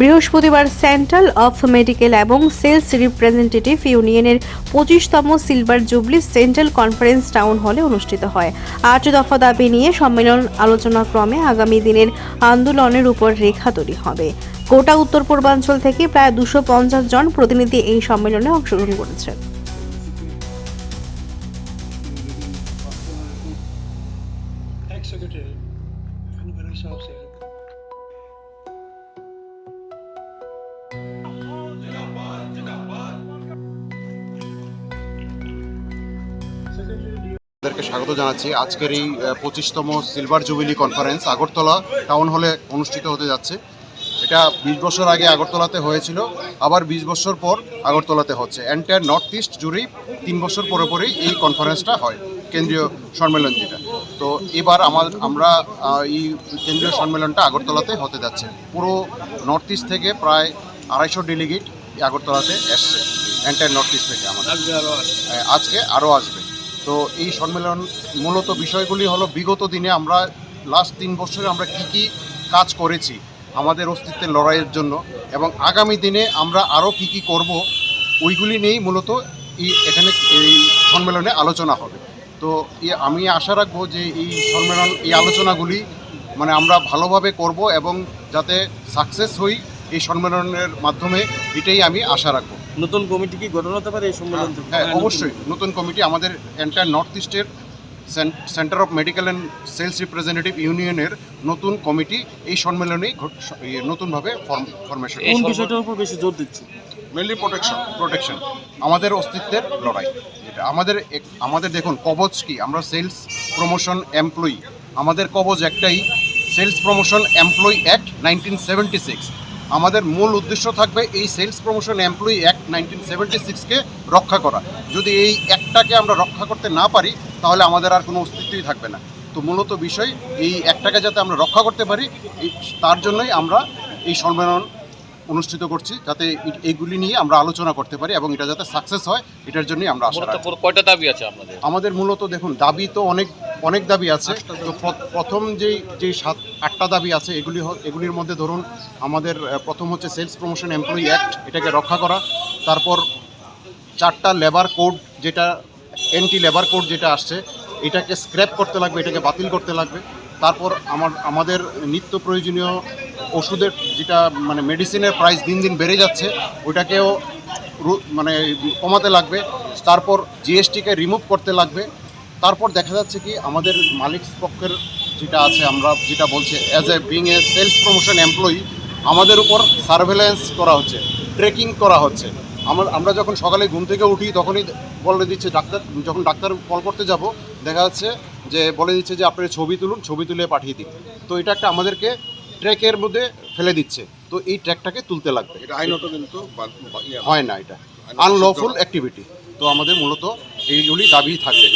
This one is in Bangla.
বৃহস্পতিবার সেন্ট্রাল অফ মেডিকেল এবং সেলস রিপ্রেজেন্টেটিভ ইউনিয়নের পঁচিশতম silver jubilee central conference town হলে অনুষ্ঠিত হয়। আট দফা দাবি নিয়ে সম্মেলন আলোচনাক্রমে আগামী দিনের আন্দোলনের উপর রেখা তৈরি হবে। গোটা উত্তর পূর্বাঞ্চল থেকে প্রায় দুশো পঞ্চাশ জন প্রতিনিধি এই সম্মেলনে অংশগ্রহণ করেছেন. Secretary, তাদেরকে স্বাগত জানাচ্ছি। আজকের এই পঁচিশতম silver jubilee conference Agartala town হলে অনুষ্ঠিত হতে যাচ্ছে। এটা বিশ বছর আগে আগরতলাতে হয়েছিল আবার বিশ বছর পর আগরতলাতে হচ্ছে। এন্টায়ার নর্থ ইস্ট জুড়েই তিন বছর পরে পরেই এই কনফারেন্সটা হয় কেন্দ্রীয় সম্মেলন যেটা। তো এবার আমার আমরা এই কেন্দ্রীয় সম্মেলনটা আগরতলাতে হতে যাচ্ছে। পুরো নর্থ ইস্ট থেকে প্রায় আড়াইশো ডেলিগেট আগরতলাতে এসছে। এন্টায়ার নর্থ ইস্ট থেকে আমাদের। আজকে আরও আসবে। তো এই সম্মেলন মূলত বিষয়গুলি হলো, বিগত দিনে আমরা লাস্ট তিন বছরে আমরা কি কি কাজ করেছি আমাদের অস্তিত্বের লড়াইয়ের জন্য এবং আগামী দিনে আমরা আরও কি কি করব, ওইগুলি নিয়েই মূলত এই এখানে এই সম্মেলনে আলোচনা হবে। তো আমি আশা রাখব যে এই সম্মেলন, এই আলোচনাগুলি মানে আমরা ভালোভাবে করব এবং যাতে সাকসেস হই এই সম্মেলনের মাধ্যমে, এটাই আমি আশা রাখব। নতুন কমিটি কি গঠন হতে পারে এই সম্মেলন থেকে? হ্যাঁ অবশ্যই। নতুন কমিটি আমাদের এন্টায়ার নর্থ ইস্টের centre of medical and sales representative ইউনিয়নের নতুন কমিটি এই সম্মেলনেই ইয়ে, নতুনভাবে ফরমেশন কোন বিষয়টার উপর বেশি জোর দিচ্ছে? মেনলি প্রোটেকশন প্রোটেকশন আমাদের অস্তিত্বের লড়াই। যেটা আমাদের আমাদের দেখুন কবচ কি? আমরা সেলস প্রমোশন এমপ্লয়ি আমাদের কবচ একটাই sales promotion employee act nineteen seventy six আমাদের মূল উদ্দেশ্য থাকবে এই sales promotion employee act nineteen seventy সিক্সকে রক্ষা করা। যদি এই অ্যাক্টটাকে আমরা রক্ষা করতে না পারি তাহলে আমাদের আর কোনো অস্তিত্বই থাকবে না। তো মূলত বিষয় এই একটাকে যাতে আমরা রক্ষা করতে পারি তার জন্যই আমরা এই সম্মেলন অনুষ্ঠিত করছি যাতে এইগুলি নিয়ে আমরা আলোচনা করতে পারি এবং এটা যাতে সাকসেস হয় এটার জন্যই আমরা আশা কয়টা দাবি আছে আপনাদের? আমাদের মূলত দেখুন দাবি তো অনেক অনেক দাবি আছে। তো প্রথম যেই যেই সাত আটটা দাবি আছে এগুলি এগুলির মধ্যে ধরুন আমাদের প্রথম হচ্ছে সেলস প্রমোশন এমপ্লয়ি অ্যাক্ট এটাকে রক্ষা করা। তারপর চারটা লেবার কোড যেটা এন্টি লেবার কোড যেটা আসছে এটাকে স্ক্র্যাপ করতে লাগবে এটাকে বাতিল করতে লাগবে। তারপর আমার আমাদের নিত্য প্রয়োজনীয় ওষুধের যেটা মানে মেডিসিনের প্রাইস দিন দিন বেড়ে যাচ্ছে ওইটাকেও মানে কমাতে লাগবে। তারপর জিএসটিকে রিমুভ করতে লাগবে। তারপর দেখা যাচ্ছে কি আমাদের মালিক পক্ষের যেটা আছে আমরা যেটা বলছে as a being a sales promotion employee আমাদের উপর সার্ভেলেন্স করা হচ্ছে ট্রেকিং করা হচ্ছে। আমার আমরা যখন সকালে ঘুম থেকে উঠি তখনই বলে দিচ্ছে ডাক্তার যখন ডাক্তার কল করতে যাব দেখা যাচ্ছে যে বলে দিচ্ছে যে আপনার ছবি তুলুন ছবি তুলে পাঠিয়ে দিন। তো এটা একটা আমাদেরকে ট্র্যাকের মধ্যে ফেলে দিচ্ছে। তো এই ট্র্যাকটাকে তুলতে লাগবে। এটা আইনত কিন্তু। হয় না এটা। আনলফুল অ্যাক্টিভিটি তো আমাদের মূলত এইগুলি দাবি থাকবে।